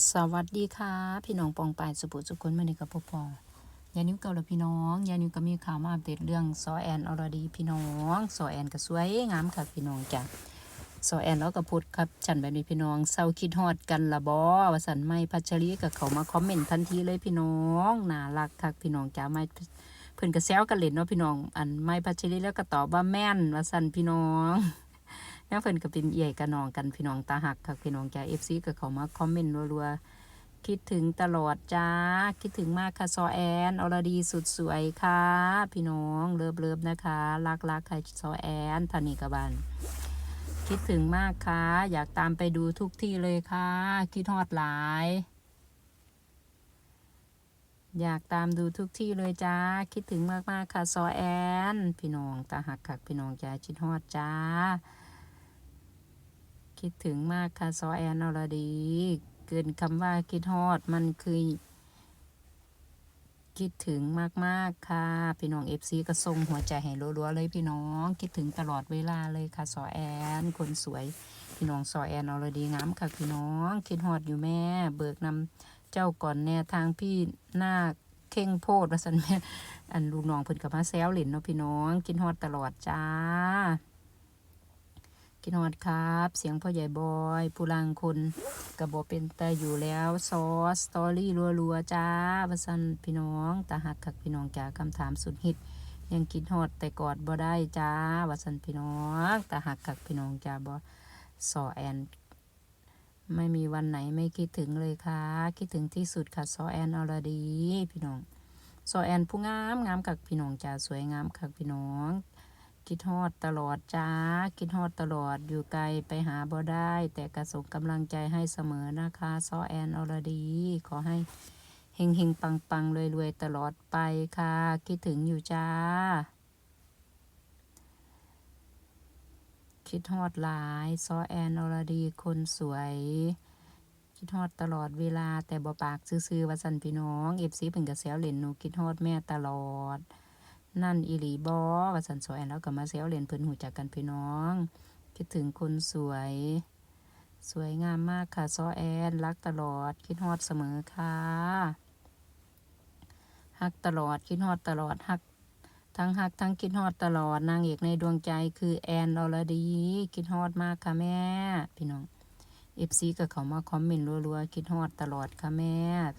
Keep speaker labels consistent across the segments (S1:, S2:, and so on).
S1: สวัสดีค่ะ พี่น้องปองปายสุปุสุคนมาในกับพ่อพอยานิ้วเก่าและพี่น้องยานิ้วก็มีข่าวมาอัปเดตเรื่องซอแอนอรดีพี่น้องซอแอนก็สวยงามค่ะพี่น้องจ้ะซอแอนแล้วก็พูดครับฉันแบบนี้พี่น้องเศร้าคิดฮอดกันละบอว่าสันไม่พัชรีกับเขามาคอมเมนต์ทันทีเลยพี่น้องน่ารักค่ะพี่น้องจ้ะไม่เพิ่อนก็แซวกันเล่นเนาะพี่น้อง อันไม่พัชรีแล้วก็ตอบว่าแม่นว่าสันพี่น้อง แล้วเพิ่นก็เป็นเอี่ยกับน้องกันพี่น้องตาหักค่ะพี่น้องจ้าเอฟซีก็เขามาคอมเมนต์รัวๆคิดถึงตลอดจ้า คิดถึงมากค่ะซอแอนอรดีสุดสวยค่ะ พี่น้องเลิฟเลิฟนะคะรักรักค่ะซอแอนพานิกบันคิดถึงมากค่ะ อยากตามไปดูทุกที่เลยค่ะ คิดฮอดหลาย อยากตามดูทุกที่เลยจ้า คิดถึงมากๆค่ะ ซอแอน พี่น้องตาหักค่ะพี่น้องจ้าคิดฮอดจ้า คิดถึงมากค่ะซอแอนอรดี เกินคำว่าคิดฮอดมันคือ คิดถึงมากๆค่ะ พี่น้องเอฟซีก็ส่งหัวใจให้รัวๆเลยพี่น้อง คิดถึงตลอดเวลาเลยค่ะซอแอน คนสวย พี่น้องซอแอนอรดีงามค่ะพี่น้อง คิดฮอดอยู่แม่ เบิกนำเจ้าก่อนแน่ทางพี่หน้าเข่งโพดว่าสันแม่อันลูกน้องเพิ่นกับมาแซวเล่นเนาะพี่น้องคิดฮอดตลอดจ้า กินฮอดครับ เสียงพ่อใหญ่บอยผู้ลังคนกระบอกเป็นแตาอยู่แล้วซอสสตอรี่รัวๆจ้าวสันพี่น้องตาหักคักพี่น้องจ้าคำถามสุดฮิต ยังกินฮอดแต่กอดบ่ได้จ้าวสันพี่น้องตาหักคักพี่น้องจ้าบอสอแอนไม่มีวันไหนไม่คิดถึงเลยค่ะ คิดถึงที่สุดค่ะซอแอนอรดี พี่น้องซอแอนผู้งามงามคักพี่น้องจ้าสวยงามคักพี่น้อง คิดฮอดตลอดจ้า คิดฮอดตลอดอยู่ไกลไปหาบ่ได้ แต่กระส่งกำลังใจให้เสมอนะคะซอแอนอรดี ขอให้เฮงเฮงปังปังรวยรวยๆตลอดไปค่ะ คิดถึงอยู่จ้า คิดฮอดหลายซอแอนอรดีคนสวย คิดฮอดตลอดเวลาแต่บ่ปากซื่อๆว่าสันพี่น้องเอฟซีเพิ่นก็แซวเล่นหนูคิดฮอดแม่ตลอด นั่นอีหลีบอว่าสันสวยแล้วก็มาเซลเรียนเพิ่นหูจักกันพี่น้อง คิดถึงคนสวย สวยงามมากค่ะซอแอนรักตลอด คิดฮอดเสมอค่ะฮักตลอดคิดฮอดตลอดฮักทั้งฮักทั้งคิดฮอดตลอดนางเอกในดวงใจคือแอนอรดีคิดฮอดมากค่ะแม่ พี่น้องเอฟซีก็เขามาคอมเมนต์รัวๆคิดฮอดตลอดค่ะแม่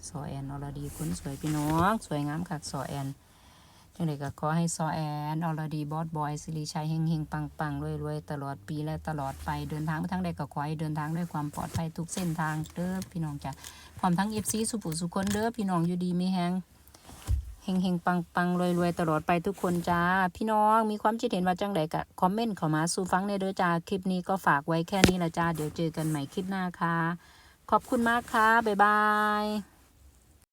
S1: ซอแอนอรดีคนสวยพี่น้อง สวยงามค่ะซอแอน จังไดก็ขอให้ซอแอนออลดีบอสบอยสิริชัยเฮงเฮงปังปังรวยรวยตลอดปีและตลอดไปเดินทางไปทางใดก็ขอให้เดินทางด้วยความปลอดภัยทุกเส้นทางเด้อพี่น้องจ้ะพร้อมทั้งเอฟซีสุปุสุคนเด้อพี่น้องอยู่ดีมีแฮงเฮงเฮงปังปังรวยรวยตลอดไปทุกคนจ้า พี่น้องมีความคิดเห็นว่าจังไดก็คอมเมนต์เข้ามาสู่ฟังในเด้อจ้าคลิปนี้ก็ฝากไว้แค่นี้ละจ้าเดี๋ยวเจอกันใหม่คลิปหน้าค่ะขอบคุณมากค่ะบ๊ายบาย